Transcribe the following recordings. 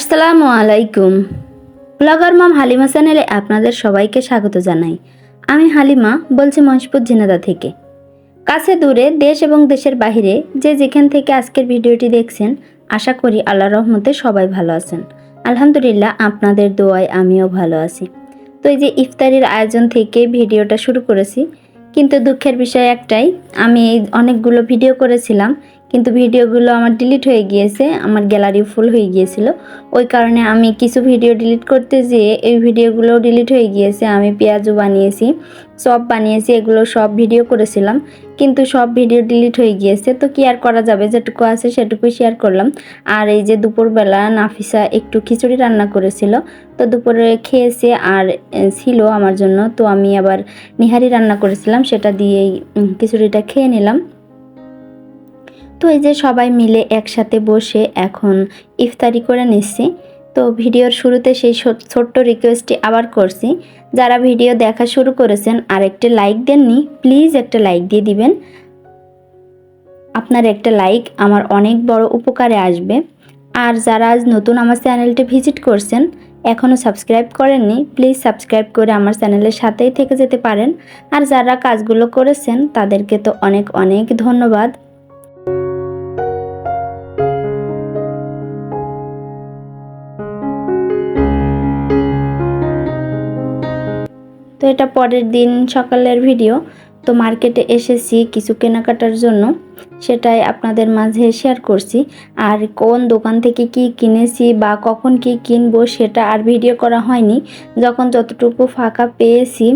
আসসালামু আলাইকুম। ব্লগার মাম হালিমা চ্যানেলে আপনাদের সবাইকে স্বাগত জানাই। আমি হালিমা, বলছি মহেশপুর ঝিনাদা থেকে। কাছে দূরে দেশ এবং দেশের বাইরে যে যেখান থেকে আজকের ভিডিওটি দেখছেন, আশা করি আল্লাহ রহমতে সবাই ভালো আছেন। আলহামদুলিল্লাহ, আপনাদের দোয়ায় আমিও ভালো আছি। তো এই যে ইফতারির আয়োজন থেকে ভিডিওটা শুরু করেছি, কিন্তু দুঃখের বিষয় একটাই, আমি এই অনেকগুলো ভিডিও করেছিলাম কিন্তু ভিডিওগুলো আমার ডিলিট হয়ে গিয়েছে, আমার গ্যালারি ফুল হয়ে গিয়েছিল। ওই কারণে আমি কিছু ভিডিও ডিলিট করতে যেয়ে এই ভিডিওগুলো ডিলিট হয়ে গিয়েছে, আমি পেঁয়াজও বানিয়েছি সব বানিয়েছি, এগুলো সব ভিডিও করেছিলাম। কিন্তু সব ভিডিও ডিলিট হয়ে গিয়েছে, তো কি আর করা যাবে? যেটুকু আছে সেটুকুই শেয়ার করলাম। আর এই যে দুপুরবেলা নাফিসা একটু খিচুড়ি রান্না করেছিল, তো দুপুরে খেয়েছে আর ছিল আমার জন্য। তো আমি আবার নিহারি রান্না করেছিলাম, সেটা দিয়েই খিচুড়িটা খেয়ে নিলাম। তো এই যে সবাই মিলে একসাথে বসে এখন ইফতারি করে নিচ্ছি। তো ভিডিওর শুরুতে সেই ছোট্ট রিকোয়েস্টটি আবার করছি। যারা ভিডিও দেখা শুরু করেছেন আর একটা লাইক দেননি প্লিজ একটা লাইক দিয়ে দিবেন। আপনার একটা লাইক আমার অনেক বড় উপকারে আসবে। আর যারা আজ নতুন আমার চ্যানেলটি ভিজিট করছেন এখনও সাবস্ক্রাইব করেননি প্লিজ সাবস্ক্রাইব করে আমার চ্যানেলের সাথেই থেকে যেতে পারেন। আর যারা কাজগুলো করেছেন, তাদেরকে তো অনেক অনেক ধন্যবাদ। তো এটা পরের দিন সকালের ভিডিও। তো মার্কেটে এসেছি কিছু কেনাকাটার জন্য। সেটাই আপনাদের মাঝে শেয়ার করছি। আর কোন দোকান থেকে কি কিনেছি বা কখন কি কিনবো সেটা আর ভিডিও করা হয়নি। যখন যতটুকু ফাঁকা পেয়েছি,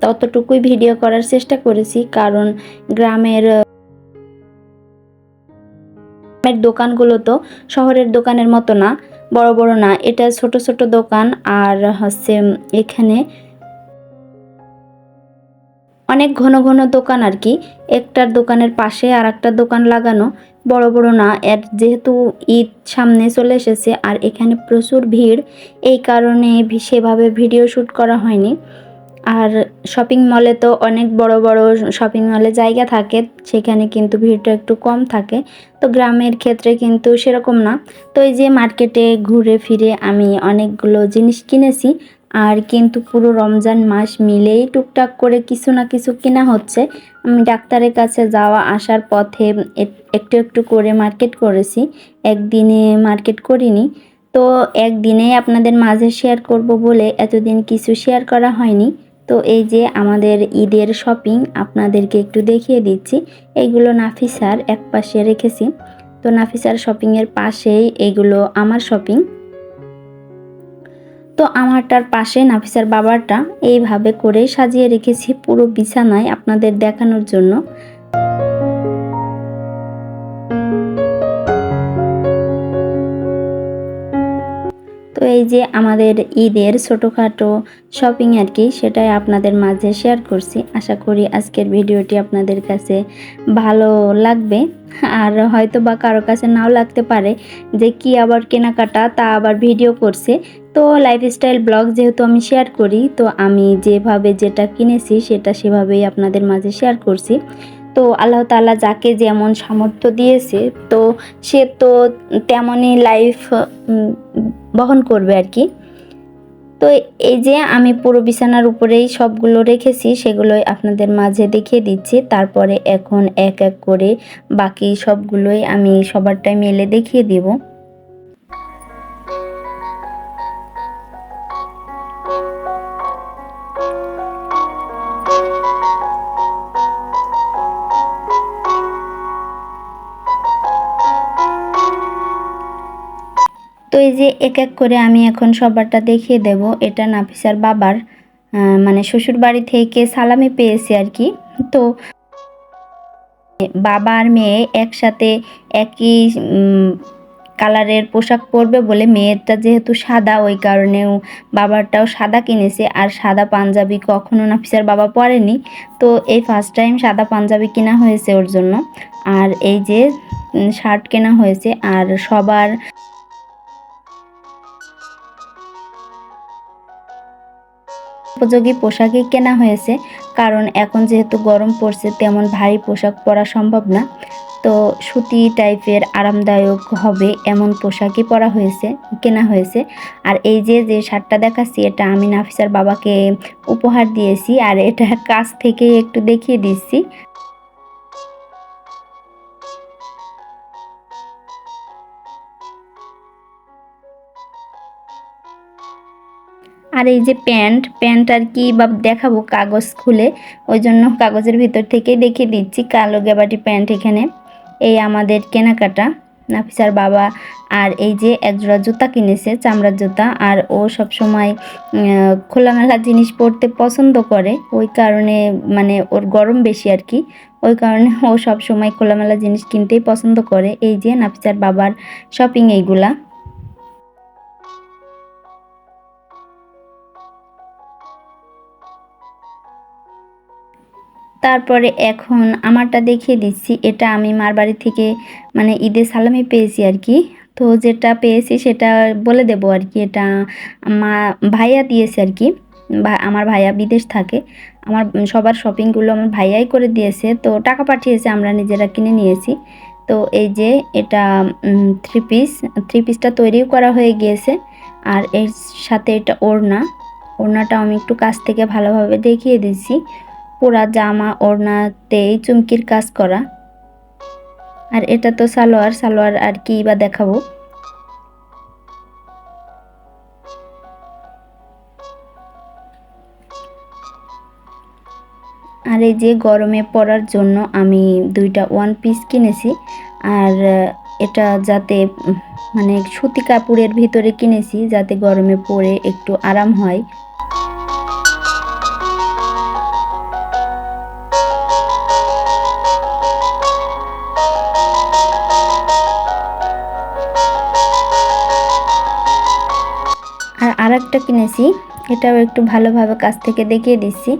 ততটুকুই ভিডিও করার চেষ্টা করেছি। কারণ গ্রামের গ্রামের দোকানগুলো তো শহরের দোকানের মতো না, বড় বড় না। এটা ছোট ছোট দোকান। আর হচ্ছে এখানে অনেক ঘন ঘন দোকান আর কি। একটার দোকানের পাশে আর একটা দোকান লাগানো। বড় বড় না, এর যেহেতু ঈদ সামনে চলে এসেছে আর এখানে প্রচুর ভিড়, এই কারণে সেভাবে ভিডিও শ্যুট করা হয়নি। আর শপিং মলে তো অনেক বড় বড় শপিং মলে জায়গা থাকে, সেখানে কিন্তু ভিড়টা একটু কম থাকে। তো গ্রামের ক্ষেত্রে কিন্তু সেরকম না। তো এই যে মার্কেটে ঘুরে ফিরে আমি অনেকগুলো জিনিস কিনেছি। আর কিন্তু পুরো রমজান মাস মিলেই টুকটাক করে কিছু না কিছু কেনা হচ্ছে। আমি ডাক্তারের কাছে যাওয়া আসার পথে একটু একটু করে মার্কেট করেছি। একদিনে মার্কেট করিনি। তো একদিনেই আপনাদের মাঝে শেয়ার করব বলে এতদিন কিছু শেয়ার করা হয়নি। তো এই যে আমাদের ঈদের শপিং আপনাদেরকে একটু দেখিয়ে দিচ্ছি। এইগুলো নাফিসার এক পাশে রেখেছি। তো নাফিসার শপিংয়ের পাশেই এগুলো আমার শপিং। তো আমারটার পাশে নাফিসার বাবারটা এইভাবে করে সাজিয়ে রেখেছি পুরো বিছানায় আপনাদের দেখানোর জন্য। যে আমাদের ঈদের ছোটোখাটো শপিং আর কি, সেটাই আপনাদের মাঝে শেয়ার করছি। আশা করি আজকের ভিডিওটি আপনাদের কাছে ভালো লাগবে। আর হয়তো বা কারও কাছে নাও লাগতে পারে যে কি আবার কেনাকাটা, তা আবার ভিডিও করছে। তো লাইফস্টাইল ব্লগ যেহেতু আমি শেয়ার করি, তো আমি যেভাবে যেটা কিনেছি, সেটা সেভাবেই আপনাদের মাঝে শেয়ার করছি। তো আল্লাহ তালা যাকে যেমন সামর্থ্য দিয়েছে, তো সে তো তেমনই লাইফ বহন করবে আর কি। তো এই যে আমি পুরো বিছানার উপরেই সবগুলো রেখেছি, সেগুলোই আপনাদের মাঝে দেখিয়ে দিচ্ছি। তারপরে এখন এক এক করে বাকি সবগুলোই আমি সবারটাই মেলে দেখিয়ে দিব। তো এই যে এক এক করে আমি এখন সবারটা দেখিয়ে দেব। এটা নাফিসার বাবার মানে শ্বশুর বাড়ি থেকে সালামি পেয়েছি আর কি। তো বাবা আর মেয়ে একসাথে একই কালারের পোশাক পরবে বলে মেয়েরটা যেহেতু সাদা, ওই কারণেও বাবারটাও সাদা কিনেছে। আর সাদা পাঞ্জাবি কখনো নাফিসার বাবা পরেনি। তো এই ফার্স্ট টাইম সাদা পাঞ্জাবি কেনা হয়েছে ওর জন্য। আর এই যে শার্ট কেনা হয়েছে। আর সবার উপযোগী পোশাকই কেনা হয়েছে। কারণ এখন যেহেতু গরম পড়ছে, তেমন ভারী পোশাক পরা সম্ভব না। তো সুতি টাইপের আরামদায়ক হবে এমন পোশাকই পরা হয়েছে, কেনা হয়েছে। আর এই যে যে শার্টটা দেখাচ্ছি, এটা আমি নাফিসার বাবাকে উপহার দিয়েছি। আর এটা কাছ থেকে একটু দেখিয়ে দিচ্ছি। আর এই যে প্যান্ট প্যান্ট আর কি বা দেখাবো কাগজ খুলে, ওই জন্য কাগজের ভিতর থেকে দেখিয়ে দিচ্ছি কালো গ্যাবাটি প্যান্ট এখানে। এই আমাদের কেনাকাটা, নাফিসার বাবা আর এই যে একজোড়া জুতা কিনেছে, চামড়ার জুতা, আর ও সব সময় খোলামেলা জিনিস পরতে পছন্দ করে, ওই কারণে মানে ওর গরম বেশি আর কি, ওই কারণে ও সব সময় খোলামেলা জিনিস কিনতেই পছন্দ করে। এই যে নাফিসার বাবার শপিং এইগুলা। তারপরে এখন আমারটা দেখিয়ে দিচ্ছি। এটা আমি মার বাড়ি থেকে মানে ঈদের সালামি পেয়েছি আর কি। তো যেটা পেয়েছি সেটা বলে দেব আর কি। এটা মা, ভাইয়া দিয়েছে আর কি। আমার ভাইয়া বিদেশ থাকে। আমার, সবার শপিংগুলো আমার ভাইয়াই করে দিয়েছে। তো টাকা পাঠিয়েছে, আমরা নিজেরা কিনে নিয়েছি। তো এই যে এটা থ্রি পিস থ্রি পিসটা তৈরিও করা হয়ে গিয়েছে। আর এর সাথে এটা ওড়না। ওড়নাটা আমি একটু কাছ থেকে ভালোভাবে দেখিয়ে দিচ্ছি। পুরা জামা ওড়নাতেই চুমকির কাজ করা। আর এটা তো সালোয়ার সালোয়ার আর কি বা দেখাবো? আর এই যে গরমে পরার জন্য আমি দুইটা ওয়ান পিস কিনেছি। আর এটা যাতে মানে সুতি কাপড়ের ভিতরে কিনেছি যাতে গরমে পরে একটু আরাম হয়। আর কিনেছি। এটাও একটু ভালোভাবে কাছ থেকে দেখিয়ে দিচ্ছি।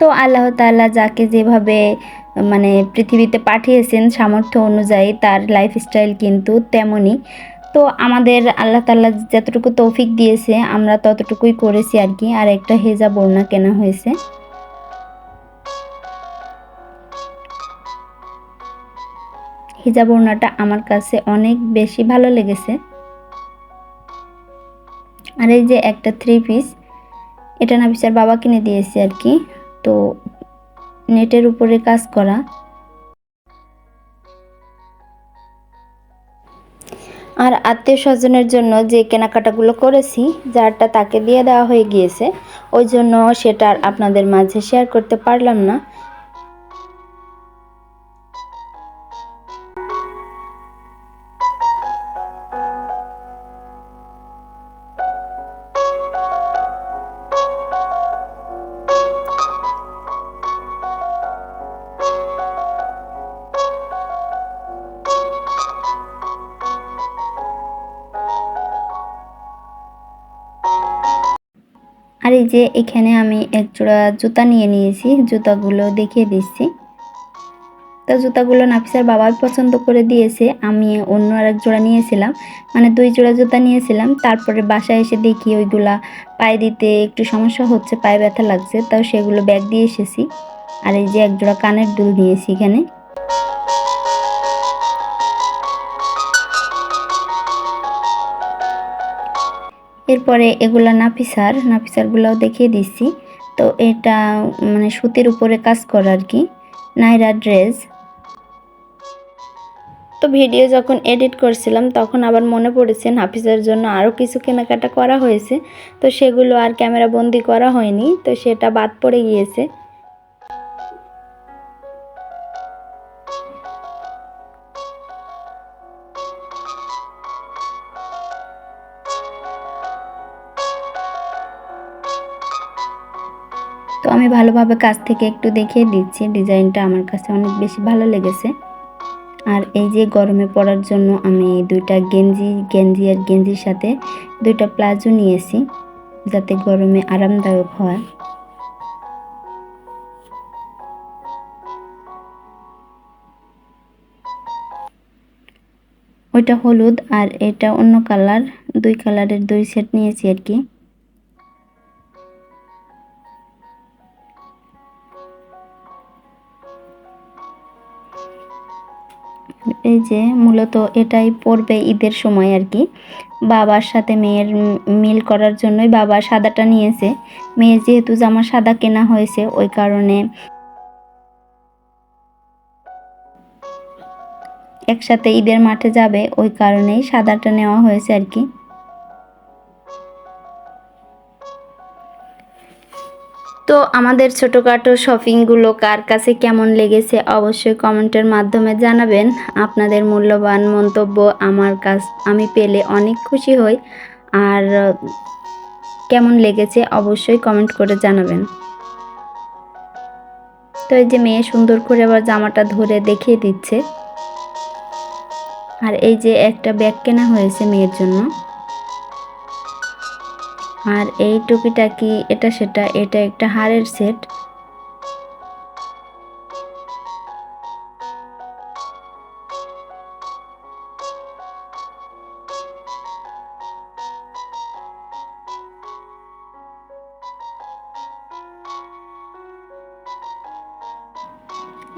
তো আল্লাহ তাল্লাহ যাকে যেভাবে মানে পৃথিবীতে পাঠিয়েছেন সামর্থ্য অনুযায়ী তার লাইফস্টাইল কিন্তু তেমনই। তো আমাদের আল্লাহ তাল্লাহ যতটুকু তৌফিক দিয়েছে, আমরা ততটুকুই করেছি আর কি। আর একটা হেজা বর্ণা কেনা হয়েছে। হিজাব ওড়নাটা আমার কাছে অনেক বেশি ভালো লেগেছে। আর এই যে একটা থ্রি পিস এটা না বিচার বাবা কিনে দিয়েছে আর কি। তো নেটের উপরে কাজ করা। আর আত্মীয় স্বজনের জন্য যে কেনাকাটাগুলো করেছি, যারটা তাকে দিয়ে দেওয়া হয়ে গিয়েছে, ওই জন্য সেটা আপনাদের মাঝে শেয়ার করতে পারলাম না। আর এই যে এখানে আমি এক জোড়া জুতা নিয়ে নিয়েছি, জুতাগুলো দেখিয়ে দিচ্ছি। তো জুতাগুলো নাফিসার বাবাই পছন্দ করে দিয়েছে, আমি অন্য আর এক জোড়া নিয়েছিলাম মানে দুই জোড়া জুতা নিয়েছিলাম, তারপরে বাসায় এসে দেখি ওইগুলা পায়ে দিতে একটু সমস্যা হচ্ছে, পায়ে ব্যথা লাগছে, তাও সেগুলো ব্যাগ দিয়ে এসেছি। আর এই যে এক জোড়া কানের দুল নিয়েছি এখানে। এরপরে এগুলা নাফিসার, নাফিসারগুলোও দেখিয়ে দিচ্ছি তো এটা মানে সুতির উপরে কাজ করা আর কি, নাইরা ড্রেস। তো ভিডিও যখন এডিট করছিলাম, তখন আবার মনে পড়েছে নাফিসের জন্য আরও কিছু কেনাকাটা করা হয়েছে। তো সেগুলো আর ক্যামেরা বন্দি করা হয়নি, তো সেটা বাদ পড়ে গিয়েছে। আমি ভালোভাবে কাছ থেকে একটু দেখিয়ে দিচ্ছি। ডিজাইনটা আমার কাছে অনেক বেশি ভালো লেগেছে। আর এই যে গরমে পড়ার জন্য আমি দুইটা গেঞ্জি গেঞ্জি আর গেঞ্জির সাথে দুইটা প্লাজো নিয়েছি, যাতে গরমে আরামদায়ক হয়। ওইটা হলুদ আর এটা অন্য কালার, দুই কালারের দুই সেট নিয়েছি আর কি। এই যে মূলত এটাই পড়বে ঈদের সময় আর কি। বাবার সাথে মেয়ের মিল করার জন্যই বাবা সাদাটা নিয়েছে। মেয়ের যেহেতু জামা সাদা কেনা হয়েছে, ওই কারণে একসাথে ঈদের মাঠে যাবে, ওই কারণেই সাদাটা নেওয়া হয়েছে আর কি। তো আমাদের ছোটোখাটো শপিংগুলো কার কাছে কেমন লেগেছে অবশ্যই কমেন্টের মাধ্যমে জানাবেন। আপনাদের মূল্যবান মন্তব্য আমার কাছ, আমি পেলে অনেক খুশি হই। আর কেমন লেগেছে অবশ্যই কমেন্ট করে জানাবেন। তো এই যে মেয়ে সুন্দর করে আবার জামাটা ধরে দেখিয়ে দিচ্ছে। আর এই যে একটা ব্যাগ কেনা হয়েছে মেয়ের জন্য। আর এই টুপিটা কি এটা সেটা? এটা একটা হারের সেট।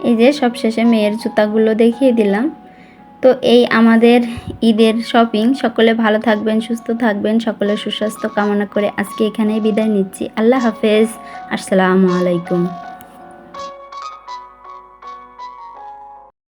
এই যে সবশেষে মেয়ের জুতাগুলো দেখিয়ে দিলাম। তো এই আমাদের ঈদের শপিং সকলে ভালো থাকবেন, সুস্থ থাকবেন সকলে সুস্বাস্থ্য কামনা করে আজকে এখানেই বিদায় নিচ্ছি। আল্লাহ হাফেজ। আসসালামু আলাইকুম।